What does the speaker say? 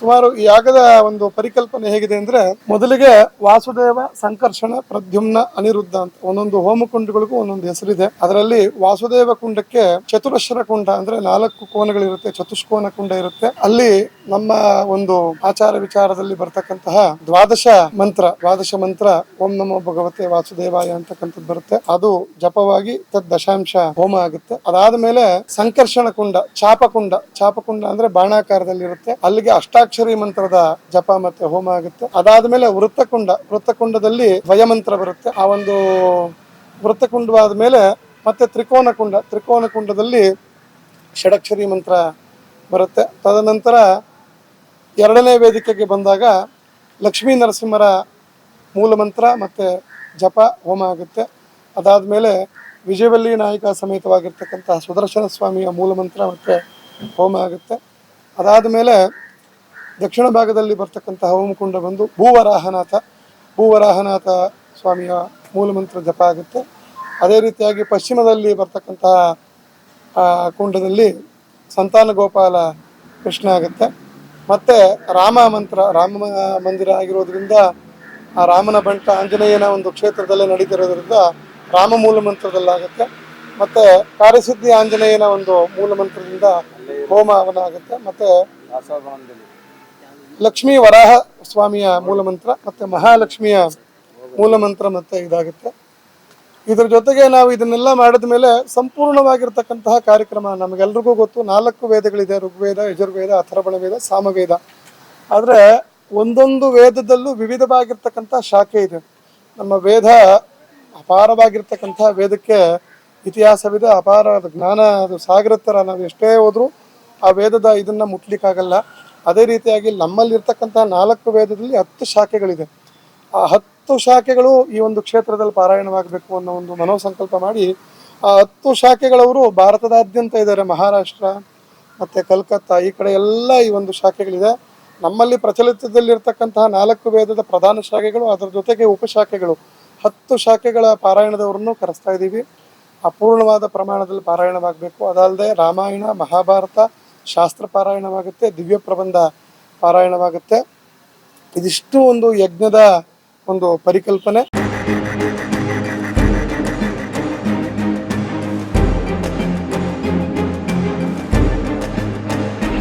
ಸುಮಾರು ಈ ಯಾಗದ ಒಂದು ಪರಿಕಲ್ಪನೆ ಹೇಗಿದೆ ಅಂದ್ರೆ ಮೊದಲಿಗೆ ವಾಸುದೇವ, ಸಂಕರ್ಷಣ, ಪ್ರದ್ಯುಮ್ನ, ಅನಿರುದ್ಧ ಅಂತ ಒಂದೊಂದು ಹೋಮ ಕುಂಡಗಳಿಗೂ ಒಂದೊಂದು ಹೆಸರಿದೆ. ಅದರಲ್ಲಿ ವಾಸುದೇವ ಕುಂಡಕ್ಕೆ ಚತುರಶ್ರ ಕುಂಡ ಅಂದ್ರೆ ನಾಲ್ಕು ಕೋನಗಳಿರುತ್ತೆ, ಚತುಷ್ಕೋನ ಕುಂಡ ಇರುತ್ತೆ. ಅಲ್ಲಿ ನಮ್ಮ ಒಂದು ಆಚಾರ ವಿಚಾರದಲ್ಲಿ ಬರ್ತಕ್ಕಂತಹ ದ್ವಾದಶ ಮಂತ್ರ ದ್ವಾದಶ ಮಂತ್ರ, ಓಂ ನಮೋ ಭಗವತೆ ವಾಸುದೇವಾಯ ಅಂತಕ್ಕಂಥದ್ದು ಬರುತ್ತೆ. ಅದು ಜಪವಾಗಿ ತದ್ ದಶಾಂಶ ಹೋಮ ಆಗುತ್ತೆ. ಅದಾದ ಮೇಲೆ ಸಂಕರ್ಷಣ ಕುಂಡ, ಚಾಪಕುಂಡ ಚಾಪಕುಂಡ ಅಂದ್ರೆ ಬಾಣಾಕಾರದಲ್ಲಿ ಇರುತ್ತೆ ಅಲ್ಲಿಗೆ ಅಷ್ಟಾಕ್ಷರಿ ಮಂತ್ರದ ಜಪ ಮತ್ತೆ ಹೋಮ ಆಗುತ್ತೆ. ಅದಾದ ಮೇಲೆ ವೃತ್ತಕುಂಡ, ವೃತ್ತಕುಂಡದಲ್ಲಿ ದ್ವಯಮಂತ್ರ ಬರುತ್ತೆ. ಆ ಒಂದು ವೃತ್ತಕುಂಡವಾದ ಮೇಲೆ ಮತ್ತೆ ತ್ರಿಕೋನ ಕುಂಡ ತ್ರಿಕೋನ ಕುಂಡದಲ್ಲಿ ಷಡಕ್ಷರಿ ಮಂತ್ರ ಬರುತ್ತೆ. ತದನಂತರ ಎರಡನೇ ವೇದಿಕೆಗೆ ಬಂದಾಗ ಲಕ್ಷ್ಮೀ ನರಸಿಂಹರ ಮೂಲ ಮಂತ್ರ ಮತ್ತು ಜಪ ಹೋಮ ಆಗುತ್ತೆ. ಅದಾದ ಮೇಲೆ ವಿಜಯವಲ್ಲಿ ನಾಯಕ ಸಮೇತವಾಗಿರ್ತಕ್ಕಂಥ ಸುದರ್ಶನ ಸ್ವಾಮಿಯ ಮೂಲ ಮಂತ್ರ ಮತ್ತೆ ಹೋಮ ಆಗುತ್ತೆ. ಅದಾದ ಮೇಲೆ ದಕ್ಷಿಣ ಭಾಗದಲ್ಲಿ ಬರ್ತಕ್ಕಂತಹ ಹೋಮಕುಂಡ ಬಂದು ಭೂವರಾಹನಾಥ ಭೂವರಾಹನಾಥ ಸ್ವಾಮಿಯ ಮೂಲಮಂತ್ರ ಜಪ ಆಗುತ್ತೆ. ಅದೇ ರೀತಿಯಾಗಿ ಪಶ್ಚಿಮದಲ್ಲಿ ಬರ್ತಕ್ಕಂತಹ ಕುಂಡದಲ್ಲಿ ಸಂತಾನ ಗೋಪಾಲ ಕೃಷ್ಣ ಆಗುತ್ತೆ. ಮತ್ತೆ ರಾಮ ಮಂತ್ರ, ರಾಮ ಮಂದಿರ ಆಗಿರೋದ್ರಿಂದ, ಆ ರಾಮನ ಬಂಟ ಆಂಜನೇಯನ ಒಂದು ಕ್ಷೇತ್ರದಲ್ಲೇ ನಡೀತಿರೋದ್ರಿಂದ ರಾಮ ಮೂಲ ಮಂತ್ರದಲ್ಲಾಗುತ್ತೆ. ಮತ್ತೆ ಕಾರ್ಯಸಿದ್ಧಿ ಆಂಜನೇಯನ ಒಂದು ಮೂಲ ಮಂತ್ರದಿಂದ ಹೋಮ ಆಗುತ್ತೆ ಮತ್ತೆ ಲಕ್ಷ್ಮೀ ವರಾಹ ಸ್ವಾಮಿಯ ಮೂಲ ಮಂತ್ರ ಮತ್ತೆ ಮಹಾಲಕ್ಷ್ಮಿಯ ಮೂಲ ಮಂತ್ರ ಮತ್ತೆ ಇದಾಗುತ್ತೆ. ಇದ್ರ ಜೊತೆಗೆ ನಾವು ಇದನ್ನೆಲ್ಲ ಮಾಡಿದ ಮೇಲೆ ಸಂಪೂರ್ಣವಾಗಿರ್ತಕ್ಕಂತಹ ಕಾರ್ಯಕ್ರಮ ನಮಗೆಲ್ರಿಗೂ ಗೊತ್ತು. ನಾಲ್ಕು ವೇದಗಳಿದೆ, ಋಗ್ವೇದ, ಯಜುರ್ವೇದ, ಅಥರ್ವಣ ವೇದ, ಸಾಮವೇದ. ಆದರೆ ಒಂದೊಂದು ವೇದದಲ್ಲೂ ವಿವಿಧವಾಗಿರ್ತಕ್ಕಂಥ ಶಾಖೆ ಇದೆ. ನಮ್ಮ ವೇದ ಅಪಾರವಾಗಿರ್ತಕ್ಕಂಥ ವೇದಕ್ಕೆ ಇತಿಹಾಸವಿದೆ. ಅಪಾರ ಜ್ಞಾನ ಅದು ಸಾಗರದ ಥರ ನಾವು ಎಷ್ಟೇ ಹೋದರೂ ಆ ವೇದದ ಇದನ್ನ ಮುಟ್ಲಿಕ್ಕಾಗಲ್ಲ. ಅದೇ ರೀತಿಯಾಗಿ ನಮ್ಮಲ್ಲಿರ್ತಕ್ಕಂಥ ನಾಲ್ಕು ವೇದದಲ್ಲಿ ಹತ್ತು ಶಾಖೆಗಳಿದೆ. ಆ ಹತ್ತು ಶಾಖೆಗಳು ಈ ಒಂದು ಕ್ಷೇತ್ರದಲ್ಲಿ ಪಾರಾಯಣವಾಗಬೇಕು ಅನ್ನೋ ಒಂದು ಮನೋಸಂಕಲ್ಪ ಮಾಡಿ ಆ ಹತ್ತು ಶಾಖೆಗಳವರು ಭಾರತದಾದ್ಯಂತ ಇದ್ದಾರೆ. ಮಹಾರಾಷ್ಟ್ರ, ಮತ್ತು ಕಲ್ಕತ್ತಾ, ಈ ಕಡೆ ಎಲ್ಲ ಈ ಒಂದು ಶಾಖೆಗಳಿದೆ. ನಮ್ಮಲ್ಲಿ ಪ್ರಚಲಿತದಲ್ಲಿರ್ತಕ್ಕಂತಹ ನಾಲ್ಕು ವೇದದ ಪ್ರಧಾನ ಶಾಖೆಗಳು, ಅದರ ಜೊತೆಗೆ ಉಪಶಾಖೆಗಳು. ಹತ್ತು ಶಾಖೆಗಳ ಪಾರಾಯಣದವರನ್ನು ಕರೆಸ್ತಾ ಇದ್ದೀವಿ. ಅಪೂರ್ಣವಾದ ಪ್ರಮಾಣದಲ್ಲಿ ಪಾರಾಯಣವಾಗಬೇಕು. ಅದಲ್ಲದೆ ರಾಮಾಯಣ, ಮಹಾಭಾರತ ಶಾಸ್ತ್ರ ಪಾರಾಯಣವಾಗುತ್ತೆ ದಿವ್ಯ ಪ್ರಬಂಧ ಪಾರಾಯಣವಾಗುತ್ತೆ. ಇದಿಷ್ಟು ಒಂದು ಯಜ್ಞದ ಒಂದು ಪರಿಕಲ್ಪನೆ.